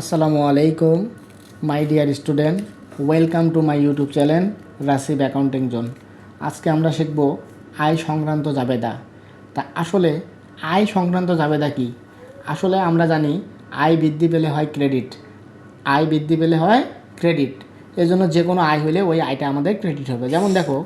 আসসালামু আলাইকুম my dear student welcome to my YouTube channel Rasib accounting zone আজকে আমরা শিখব আয় সংক্রান্ত জাবেদা। তা আসলে আয় সংক্রান্ত জাবেদা কি? আসলে আমরা জানি আয় বৃদ্ধি পেলে হয় ক্রেডিট আয় বৃদ্ধি পেলে হয় ক্রেডিট এজন্য যে কোনো আয় হলে ওই আয়টা আমাদের ক্রেডিট হবে। যেমন দেখো,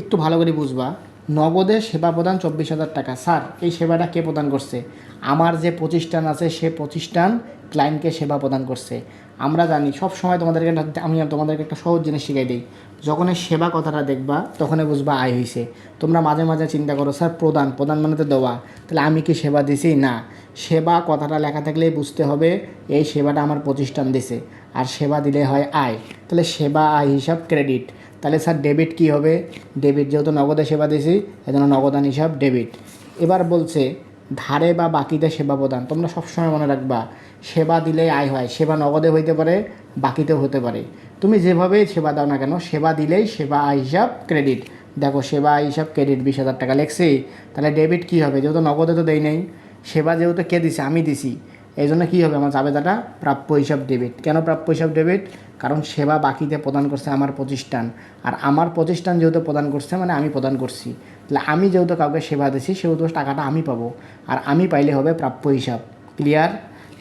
একটু ভালো করে বুঝবা। নগদে সেবা প্রদান চব্বিশ হাজার টাকা। স্যার, এই সেবাটা কে প্রদান করছে? আমার যে প্রতিষ্ঠান আছে, সে প্রতিষ্ঠান ক্লায়েন্টকে সেবা প্রদান করছে। আমরা জানি, সব সময় তোমাদেরকে আমি তোমাদেরকে একটা সহজ জিনিস শিখাই দিই। যখন এই সেবা কথাটা দেখবা, তখনই বুঝবা আয় হয়েছে তোমরা মাঝে মাঝে চিন্তা করো, স্যার, প্রদান প্রদান মানে তো দেওয়া। তাহলে আমি কি সেবা দিছি? না। সেবা কথাটা লেখা থাকলেই বুঝতে হবে, এই সেবাটা আমার প্রতিষ্ঠান দিছে। আর সেবা দিলে হয় আয়। তাহলে সেবা আয় হিসাব ক্রেডিট তাহলে স্যার ডেবিট কি হবে? ডেবিট যেহেতু নগদে সেবা দিছি এজন্য নগদান হিসাব ডেবিট এবার বলছে, ধারে বা বাকিতে সেবা প্রদান। তোমরা সবসময় মনে রাখবা, সেবা দিলে আয় হয়। সেবা নগদে হইতে পারে, বাকিতেও হতে পারে। তুমি যেভাবেই সেবা দাও না কেন, সেবা দিলেই সেবা আয় হিসাব ক্রেডিট দেখো, সেবা আয় হিসাব ক্রেডিট বিশ হাজার টাকা লেখছি, তাহলে ডেবিট কী হবে? যেহেতু নগদে তো দেই নেই, সেবা যেহেতু কে দিছে? আমি দিছি। এই জন্য কী হবে? আমার জাবেদাটা প্রাপ্য হিসাব ডেবিট কেন প্রাপ্য হিসাব ডেবিট কারণ সেবা বাকিতে প্রদান করছে আমার প্রতিষ্ঠান। আর আমার প্রতিষ্ঠান যেহেতু প্রদান করছে মানে আমি প্রদান করছি। তাহলে আমি যেহেতু কাউকে সেবা দিছি, সেহেতু টাকাটা আমি পাবো। আর আমি পাইলে হবে প্রাপ্য হিসাব। ক্লিয়ার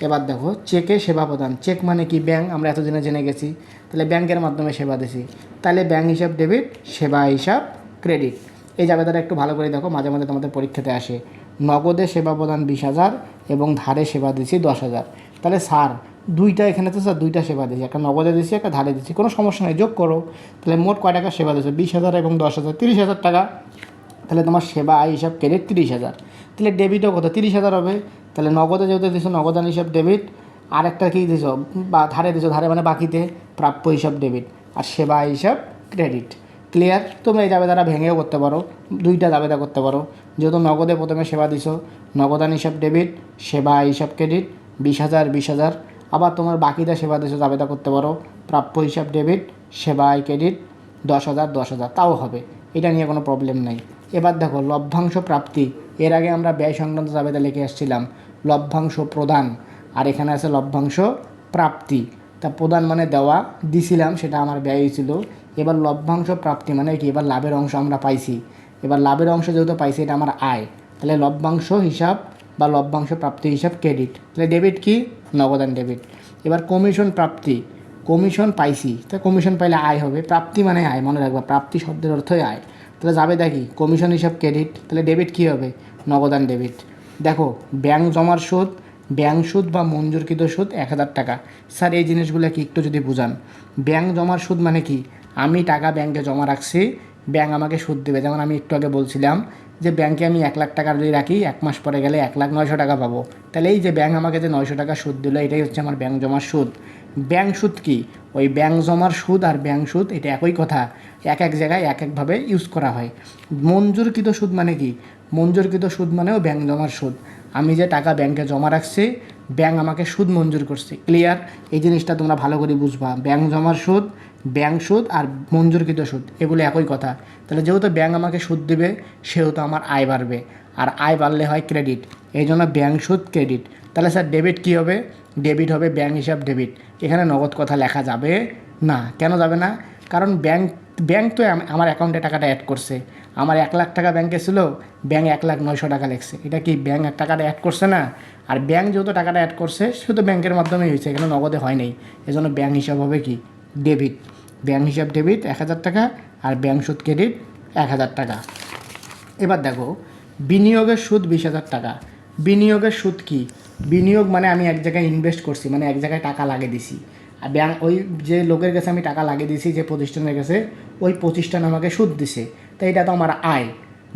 এবার দেখো চেকে সেবা প্রদান। চেক মানে কি? ব্যাংক আমরা এতদিনে জেনে গেছি। তাহলে ব্যাংকের মাধ্যমে সেবা দিছি। তাহলে ব্যাংক হিসাব ডেবিট সেবা হিসাব ক্রেডিট এই জাবেদাটা একটু ভালো করে দেখো, মাঝে মাঝে তোমাদের পরীক্ষাতে আসে। নগদে সেবা প্রদান বিশ হাজার এবং ধারে সেবা দিছি দশ হাজার। তাহলে স্যার, দুইটা এখানে তো স্যার দুইটা সেবা দিয়েছি। একটা নগদে দিচ্ছি একটা ধারে দিচ্ছি কোনো সমস্যা নেই, যোগ করো। তাহলে মোট কয় টাকা সেবা দিয়েছ? বিশ হাজার এবং দশ হাজার, তিরিশ হাজার টাকা। তাহলে তোমার সেবা আয় হিসাব ক্রেডিট তিরিশ হাজার। তাহলে ডেবিটও কত? তিরিশ হাজার হবে। তাহলে নগদে যেহেতু দিছো নগদান হিসাব ডেবিট। আর একটা কী দিছো বা ধারে দিছো ধারে মানে বাকিতে প্রাপ্য হিসাব ডেবিট। আর সেবা হিসাব ক্রেডিট। ক্লিয়ার তোমরা এই জাবেদাটা ভেঙেও করতে পারো, দুইটা জাবেদা করতে পারো। যেহেতু নগদে প্রথমে সেবা দিছো, নগদান হিসাব ডেবিট সেবা হিসাব ক্রেডিট বিশ হাজার বিশ হাজার। আবার তোমার বাকিটা সেবা দিছো জাবেদা করতে পারো, প্রাপ্য হিসাব ডেবিট সেবা ক্রেডিট দশ হাজার দশ হাজার, তাও হবে। এটা নিয়ে কোনো প্রবলেম নাই। এবার দেখো, লভ্যাংশ প্রাপ্তি। এর আগে আমরা ব্যয় সংক্রান্ত জাবেদা লিখে আসছিলাম, লভ্যাংশ প্রদান। আর এখানে আছে লভ্যাংশ প্রাপ্তি। তা প্রদান মানে দেওয়া, দিছিলাম, সেটা আমার ব্যয় হয়েছিল। এবার লভ্যাংশ প্রাপ্তি মানে কি? এবার লাভের অংশ আমরা পাইছি। এবার লাভের অংশ যেহেতু পাইছি, এটা আমার আয়। তাহলে লভ্যাংশ হিসাব বা লভ্যাংশ প্রাপ্তি হিসাব ক্রেডিট তাহলে ডেবিট কি? নগদান ডেবিট এবার কমিশন প্রাপ্তি। কমিশন পাইছি। তা কমিশন পাইলে আয় হবে। প্রাপ্তি মানে আয়, মনে রাখবা। প্রাপ্তি শব্দের অর্থই আয়। তাহলে যাবে দেখি কমিশন হিসাব ক্রেডিট তাহলে ডেবিট কী হবে? নগদান ডেবিট দেখো ব্যাংক জমার সুদ ব্যাংক সুদ বা মঞ্জুরকৃত সুদ এক হাজার টাকা। স্যার, এই জিনিসগুলো কি একটু যদি বুঝান। ব্যাংক জমার সুদ মানে কি? আমি টাকা ব্যাংকে জমা রাখছি, ব্যাংক আমাকে সুদ দেবে। যেমন আমি একটু আগে বলছিলাম যে ব্যাংকে আমি এক লাখ টাকা যদি রাখি, এক মাস পরে গেলে এক লাখ নয়শো টাকা পাবো। তাহলে এই যে ব্যাংক আমাকে যে নয়শো টাকা সুদ দিল, এটাই হচ্ছে আমার ব্যাংক জমার সুদ। ব্যাংক সুদ কি? ওই ব্যাংক জমার সুদ আর ব্যাংক সুদ, এটা একই কথা। এক এক জায়গায় এক একভাবে ইউজ করা হয়। মঞ্জুরকৃত সুদ মানে কি? মঞ্জুরকৃত সুদ মানেও ব্যাংক জমার সুদ। আমি যে টাকা ব্যাংকে জমা রাখছি, ব্যাংক আমাকে সুদ মঞ্জুর করছে। ক্লিয়ার এই জিনিসটা তোমরা ভালো করে বুঝবা। ব্যাংক জমার সুদ, ব্যাংক সুদ আর মঞ্জুরকৃত সুদ, এগুলো একই কথা। তাহলে যেহেতু ব্যাংক আমাকে সুদ দেবে, সেহেতু আমার আয় বাড়বে। আর আয় বাড়লে হয় ক্রেডিট এই জন্য ব্যাংক সুদ ক্রেডিট তাহলে স্যার ডেবিট কী হবে? ডেবিট হবে ব্যাংক হিসাব ডেবিট এখানে নগদ কথা লেখা যাবে না। কেন যাবে না? কারণ ব্যাংক ব্যাংক তো আমার অ্যাকাউন্টে টাকাটা অ্যাড করছে। আমার এক লাখ টাকা ব্যাংকে ছিল ব্যাংক এক লাখ নয়শো টাকা লেখছে। এটা কি ব্যাংক টাকাটা অ্যাড করছে না? আর ব্যাংক যেহেতু টাকাটা অ্যাড করছে শুধু ব্যাংকের মাধ্যমেই হয়েছে, এখানে নগদে হয় নাই। এজন্য ব্যাঙ্ক হিসাব হবে কি? ডেবিট ব্যাঙ্ক হিসাব ডেবিট এক হাজার টাকা আর ব্যাংক সুদ ক্রেডিট এক হাজার টাকা। এবার দেখো, বিনিয়োগের সুদ বিশ হাজার টাকা। বিনিয়োগের সুদ কি? বিনিয়োগ মানে আমি এক জায়গায় ইনভেস্ট করছি মানে এক জায়গায় টাকা লাগিয়ে দিছি। আর ব্যাংক ওই যে লোকের কাছে আমি টাকা লাগিয়ে দিছি যে প্রতিষ্ঠানের কাছে, ওই প্রতিষ্ঠান আমাকে সুদ দিছে। তাই এটা তো আমার আয়।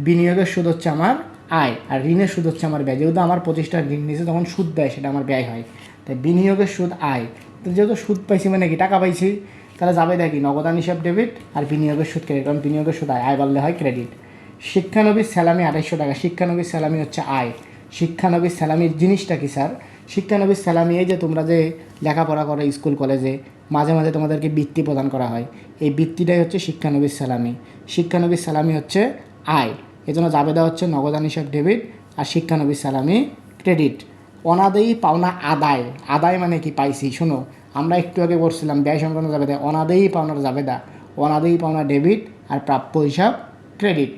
বিনিয়োগের সুদ হচ্ছে আমার আয়, আর ঋণের সুদ হচ্ছে আমার ব্যয়। যেহেতু আমার প্রতিষ্ঠার ঋণ নিয়েছে, তখন সুদ দেয়, সেটা আমার ব্যয় হয়। তাই বিনিয়োগের সুদ আয়। তো যেহেতু সুদ পাইছি মানে কি? টাকা পাইছি, তাহলে যাবে দেখি নগদান হিসাব ডেবিট আর বিনিয়োগের সুদ ক্রেডিট কারণ বিনিয়োগের সুদ আয় আয় বাড়লে হয় ক্রেডিট শিক্ষানবীর স্যালামি আড়াইশো টাকা। শিক্ষানবীর স্যালামি হচ্ছে আয়। শিক্ষানবীর স্যালামির জিনিসটা কি, স্যার? শিক্ষানবীর স্যালামি এই যে তোমরা যে লেখাপড়া করো স্কুল, কলেজে, মাঝে মাঝে তোমাদেরকে বৃত্তি প্রদান করা হয়। এই বৃত্তিটাই হচ্ছে শিক্ষানবীর স্যালামি শিক্ষানবীর স্যালামি হচ্ছে আয়। এজন্য জাবেদা হচ্ছে নগদান হিসাব ডেবিট আর শিক্ষানবীর স্যালামি ক্রেডিট। অনাদেই পাওনা আদায়। আদায় মানে কি? পাইছি। শোনো, আমরা একটু আগে করছিলাম ব্যয় সংক্রান্ত জাবেদা অনাদেই পাওনার জাবেদা অনাদেই পাওনা ডেবিট আর প্রাপ্য হিসাব ক্রেডিট।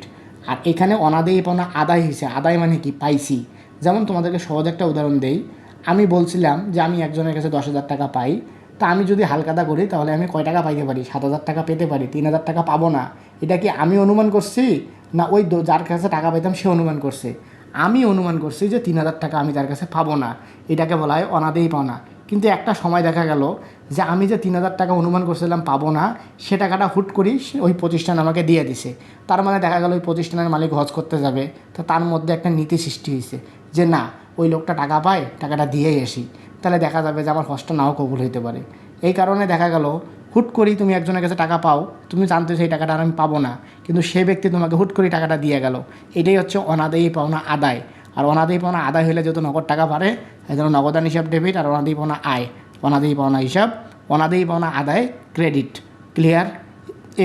আর এখানে অনাদেই পাওনা আদায় হিসেবে আদায় মানে কি? পাইছি। যেমন তোমাদেরকে সহজ একটা উদাহরণ দেই। আমি বলছিলাম যে আমি একজনের কাছে দশ হাজার টাকা পাই। তা আমি যদি হালকাতা করি, তাহলে আমি কয় টাকা পাইতে পারি? সাত হাজার টাকা পেতে পারি, তিন হাজার টাকা পাবো না। এটা কি আমি অনুমান করছি? না ওই যার কাছে টাকা পাইতাম, সে অনুমান করছে। আমি অনুমান করছি যে তিন হাজার টাকা আমি তার কাছে পাবো না। এটাকে বলা হয় অনাদেই পাওনা। কিন্তু একটা সময় দেখা গেল যে আমি যে তিন হাজার টাকা অনুমান করছিলাম পাবো না, সে টাকাটা হুট করি ওই প্রতিষ্ঠান আমাকে দিয়ে দিছে। তার মানে দেখা গেল ওই প্রতিষ্ঠানের মালিক হজ করতে যাবে। তো তার মধ্যে একটা নীতি সৃষ্টি হয়েছে যে না ওই লোকটা টাকা পায়, টাকাটা দিয়েই আসি। তাহলে দেখা যাবে যে আমার হজটা নাও কবুল হইতে পারে। এই কারণে দেখা গেল, হুট করেই তুমি একজনের কাছে টাকা পাও, তুমি জানতে সেই টাকাটা আর আমি পাবো না। কিন্তু সে ব্যক্তি তোমাকে হুট করে টাকাটা দিয়ে গেল। এটাই হচ্ছে অনাদায়ী পাওনা আদায়। আর অনাদায়ী পাওনা আদায় হলে যেহেতু নগদ টাকা পারে এই জন্য নগদান হিসাব ডেবিট আর অনাদায়ী পাওনা আয়। অনাদায়ী পাওনা হিসাব অনাদায়ী পাওনা আদায় ক্রেডিট ক্লিয়ার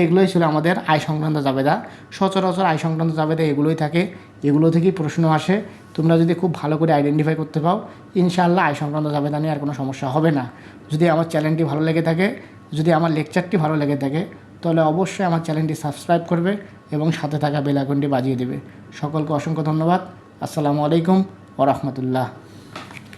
এগুলোই ছিল আমাদের আয় সংক্রান্ত জাবেদা। সচরাচর আয় সংক্রান্ত জাবেদা এগুলোই থাকে। এগুলো থেকেই প্রশ্ন আসে, তোমরা যদি খুব ভালো করে আইডেন্টিফাই করতে পাও, ইনশাআল্লাহ আয় সংক্রান্ত জাবেদা নিয়ে আর কোনো সমস্যা হবে না। যদি আমার চ্যানেলটি ভালো লেগে থাকে, যদি আমার লেকচারটি ভালো লেগে থাকে, তাহলে অবশ্যই আমার চ্যানেলটি সাবস্ক্রাইব করবে এবং সাথে থাকা বেল আইকনটি বাজিয়ে দেবে। সকলকে অসংখ্য ধন্যবাদ। আসসালামু আলাইকুম ওরহমতুল্লাহ